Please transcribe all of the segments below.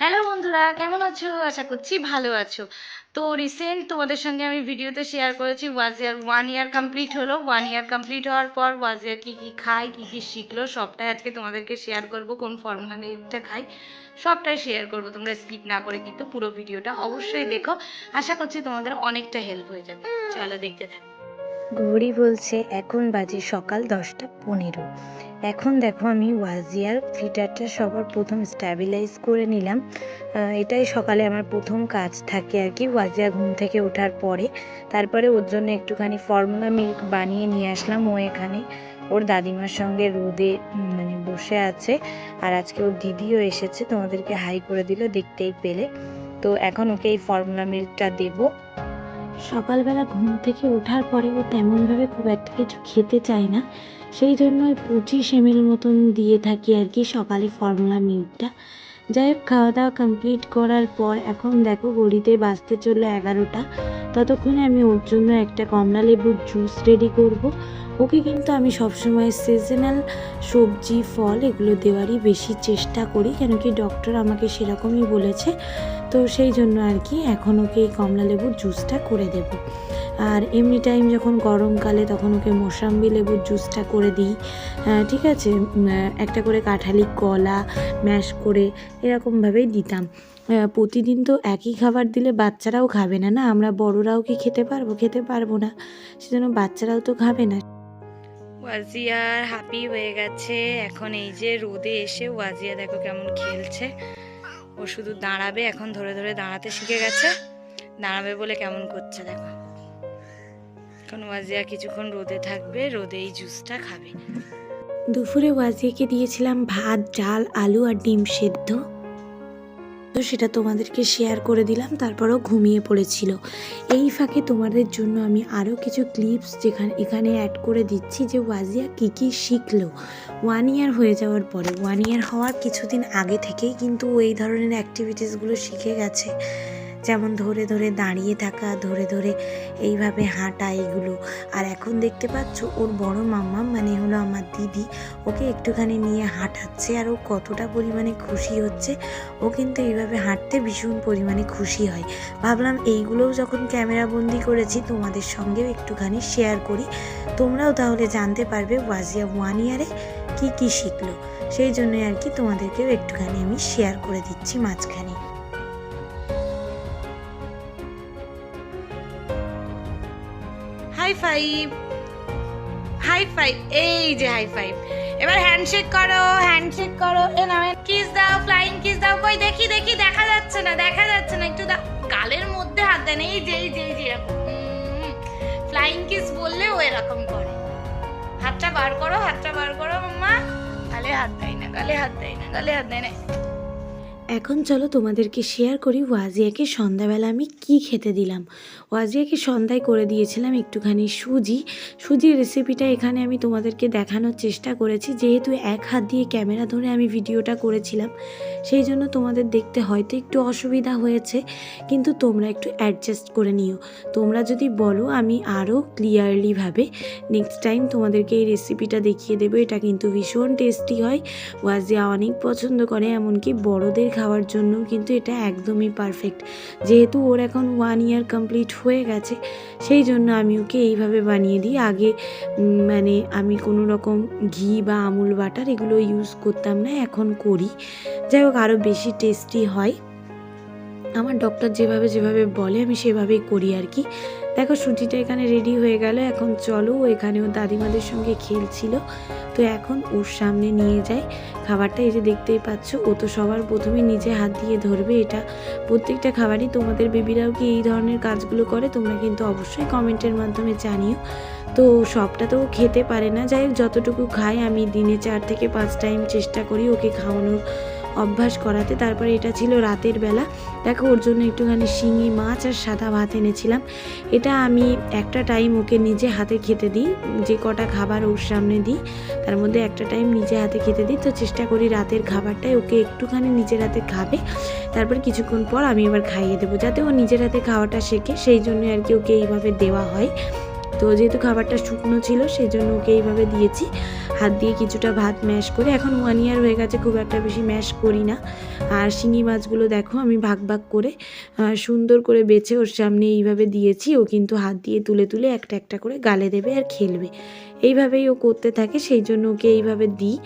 Hello বন্ধুরা, কেমন আছো? আশা করছি ভালো আছো। তো রিসেন্ট তোমাদের সঙ্গে আমি ভিডিওতে শেয়ার করেছি ওয়াজ ইয়ার ওয়ান ইয়ার কমপ্লিট হলো। ওয়ান ইয়ার কমপ্লিট হওয়ার পর ওয়াজ ইয়ার কী কী খায় কী কী শিখলো, সবটাই আজকে তোমাদেরকে শেয়ার করব, কোন ফর্মুলা মিল্কটা খাই, সবটাই শেয়ার করব। তোমরা স্কিপ না করে কিন্তু পুরো ভিডিওটা অবশ্যই দেখো। আশা করছি তোমাদের অনেকটা হেল্প হয়ে যাবে। চলো দেখতে থাকো। ঘড়ি বলছে, এখন বাজে সকাল দশটা পনেরো। এখন দেখো আমি ওয়াজিয়ার ফিটারটা সবার প্রথম স্ট্যাবিলাইজ করে নিলাম। এটাই সকালে আমার প্রথম কাজ থাকে আর কি, ওয়াজিয়া ঘুম থেকে ওঠার পরে। তারপরে ওর জন্য একটুখানি ফর্মুলা মিল্ক বানিয়ে নিয়ে আসলাম ও এখানে। ওর দাদিমার সঙ্গে রোদে মানে বসে আছে। আর আজকে ওর দিদিও এসেছে, তোমাদেরকে হাই করে দিল দেখতেই পেলে। তো এখন ওকে এই ফর্মুলা মিল্কটা দেবো। সকালবেলা ঘুম থেকে ওঠার পরে ও তেমনভাবে খুব একটা কিছু খেতে চায় না। সেই জন্য পঁচিশ এমএল মতন দিয়ে থাকি আর কি সকালে ফর্মুলা মিল্কটা যাই হোক খাওয়া দাওয়া কমপ্লিট করার পর এখন দেখো ঘড়িতে বাঁচতে চলল এগারোটা। ততক্ষণে আমি ওর জন্য একটা কমলা লেবুর জুস রেডি করব। ওকে কিন্তু আমি সবসময় সিজনাল সবজি, ফল এগুলো দেওয়ারই বেশি চেষ্টা করি, কেন কি ডক্টর আমাকে সেরকমই বলেছে। তো সেই জন্য আর কি এখন ওকে এই কমলা লেবুর জুসটা করে দেব। আর এমনি টাইম যখন গরমকালে তখন ওকে মোসাম্বি লেবুর জুসটা করে দিই। আহ, ঠিক আছে? একটা করে কাঁঠালি কলা ম্যাশ করে এরকমভাবেই দিতাম। প্রতিদিন তো একই খাবার দিলে বাচ্চারাও খাবে না না? আমরা বড়রাও কি খেতে পারব? খেতে পারব না। সেজন্য বাচ্চারাও তো খাবে না। ওয়াজিয়ার হাপি হয়ে গেছে। এখন এই যে রোদে এসে ওয়াজিয়া দেখো কেমন খেলছে। ও শুধু দাঁড়াবে এখন ধরে ধরে দাঁড়াতে শিখে গেছে। দাঁড়াবে বলে কেমন করছে দেখো। এখন ওয়াজিয়া কিছুক্ষণ রোদে থাকবে রোদে এই জুসটা খাবে। দুপুরে ওয়াজিয়াকে দিয়েছিলাম ভাত, ডাল, আলু আর ডিম সেদ্ধ। তো সেটা তোমাদেরকে শেয়ার করে দিলাম, তারপরও ঘুমিয়ে পড়েছিল। এই ফাঁকে তোমাদের জন্য আমি আরও কিছু ক্লিপস যেখানে এখানে অ্যাড করে দিচ্ছি যে ওয়াজিয়া কী কী শিখলো। ওয়ান ইয়ার হয়ে যাওয়ার পরে ওয়ান ইয়ার হওয়ার কিছুদিন আগে থেকেই কিন্তু এই ধরনের অ্যাক্টিভিটিসগুলো শিখে গেছে। যেমন ধরে ধরে দাঁড়িয়ে থাকা, ধরে ধরে এইভাবে হাঁটা এগুলো আর এখন দেখতে পাচ্ছ ওর বড় মাম্মা মানে হলো আমার দিদি, ওকে একটুখানি নিয়ে হাঁটাচ্ছে আর ও কতটা পরিমাণে খুশি হচ্ছে, ও কিন্তু এইভাবে হাঁটতে ভীষণ পরিমাণে খুশি হয়। ভাবলাম এইগুলোও যখন ক্যামেরা বন্দি করেছি, তোমাদের সঙ্গেও একটুখানি শেয়ার করি। তোমরাও তাহলে জানতে পারবে ওয়াজিয়া ওয়ান ইয়ারে কী কী শিখলো। সেই জন্যই আর কি তোমাদেরকেও একটুখানি আমি শেয়ার করে দিচ্ছি মাঝখানে। হাই ফাইভ হাই ফাইভ এই যে হাই ফাইভ এবার হ্যান্ডশেক করো হ্যান্ডশেক করো। এ না কিস দাও ফ্লাইং কিস দাও। কই, দেখি দেখি, দেখা যাচ্ছে না, দেখা যাচ্ছে না। একটু দাও গালের মধ্যে হাত দেন। এই যে এই যে এই যে এরকম। ফ্লাইং কিস বললে ও এরকম করে। হাতটা বার করো, হাতটা বার করো, মাম্মা। গালে হাত দেয় না, গালে হাত দেয় না, গালে হাত দেয় না। এখন চলো তোমাদেরকে শেয়ার করি ওয়াজিয়াকে। সন্ধ্যাবেলা আমি কি খেতে দিলাম? ওয়াজিয়াকে সন্ধ্যায় করে দিয়েছিলাম একটুখানি সুজি। সুজির রেসিপিটা এখানে আমি তোমাদেরকে দেখানোর চেষ্টা করেছি। যেহেতু এক হাত দিয়ে ক্যামেরা ধরে আমি ভিডিওটা করেছিলাম, সেই জন্য তোমাদের দেখতে হয়তো একটু অসুবিধা হয়েছে, কিন্তু তোমরা একটু অ্যাডজাস্ট করে নিও। তোমরা যদি বলো, আমি আরও ক্লিয়ারলিভাবে নেক্সট টাইম তোমাদেরকে এই রেসিপিটা দেখিয়ে দেবো। এটা কিন্তু ভীষণ টেস্টি হয়। ওয়াজিয়া অনেক পছন্দ করে, এমনকি বড়দের খাওয়ার জন্য কিন্তু এটা একদমই পারফেক্ট যেহেতু ওর এখন ওয়ান ইয়ার কমপ্লিট হয়ে গেছে, সেই জন্য আমি ওকে এইভাবে বানিয়ে দিই। আগে মানে আমি কোনো রকম ঘি বা আমুল বাটার এগুলো ইউজ করতাম না, এখন করি। যাই হোক আরও বেশি টেস্টি হয়। আমার ডক্টর যেভাবে যেভাবে বলে, আমি সেভাবেই করি আর কি। দেখো, সুজিটা এখানে রেডি হয়ে গেল। এখন চলো ও এখানে ওর দাদিমাদের সঙ্গে খেলছিল। তো এখন ওর সামনে নিয়ে যাই খাবারটা এই যে দেখতেই পাচ্ছ, ও তো সবার প্রথমে নিজে হাত দিয়ে ধরবে এটা। প্রত্যেকটা খাবারই তোমাদের বেবিরাও কি এই ধরনের কাজগুলো করে? তোমরা কিন্তু অবশ্যই কমেন্টের মাধ্যমে জানিও। তো সবটা তো খেতে পারে না। যাই হোক, যতটুকু খায়, আমি দিনে চার থেকে পাঁচ টাইম চেষ্টা করি ওকে খাওয়ানোর। অভ্যাস করাতে। তারপরে এটা ছিল রাতের বেলা। দেখো, ওর জন্য একটুখানি শিঙি মাছ আর সাদা ভাত এনেছিলাম। এটা আমি একটা টাইম ওকে নিজে হাতে খেতে দিই। যে কটা খাবার ওর সামনে দিই, তার মধ্যে একটা টাইম নিজে হাতে খেতে দিই। তো চেষ্টা করি রাতের খাবারটাই ওকে একটুখানি নিজের হাতে খাবে। তারপর কিছুক্ষণ পর আমি এবার খাইয়ে দেবো। যাতে ও নিজের হাতে খাওয়াটা শেখে। সেই জন্য আর কি ওকে এইভাবে দেওয়া হয়। তো যেহেতু খাবারটা শুকনো ছিল, সেই জন্য ওকে এইভাবে দিয়েছি। হাত দিয়ে কিছুটা ভাত ম্যাশ করে, এখন ওয়ান ইয়ার হয়ে গেছে খুব একটা বেশি ম্যাশ করি না। আর শিঙি মাছগুলো দেখো আমি ভাগ ভাগ করে সুন্দর করে বেছে ওর সামনে এইভাবে দিয়েছি। ও কিন্তু হাত দিয়ে তুলে তুলে একটা একটা করে গালে দেবে আর খেলবে। এইভাবেই ও করতে থাকে, সেই জন্য ওকে এইভাবে দিই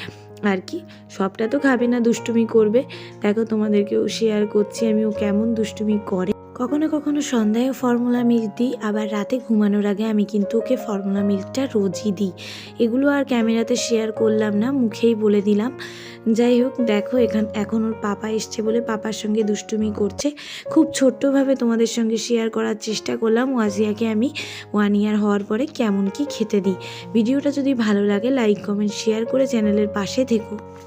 আর কি। সবটা তো খাবে না, দুষ্টুমি করবে। দেখো তোমাদেরকেও শেয়ার করছি আমি ও কেমন দুষ্টুমি করে। কখনো কখনো সন্ধ্যায় ফর্মুলা মিল্ক দিই, আবার রাতে ঘুমানোর আগে আমি কিন্তু ওকে ফর্মুলা মিল্কটা রোজই দিই। এগুলো আর ক্যামেরাতে শেয়ার করলাম না, মুখেই বলে দিলাম। যাই হোক, দেখো, এখান এখন ওর পাপা এসছে বলে পাপার সঙ্গে দুষ্টুমি করছে। খুব ছোট্টভাবে তোমাদের সঙ্গে শেয়ার করার চেষ্টা করলাম। ওয়াজিয়াকে আমি ওয়ান ইয়ার হওয়ার পরে কেমন কি খেতে দিই। ভিডিওটা যদি ভালো লাগে লাইক কমেন্ট শেয়ার করে চ্যানেলের পাশে থেকো।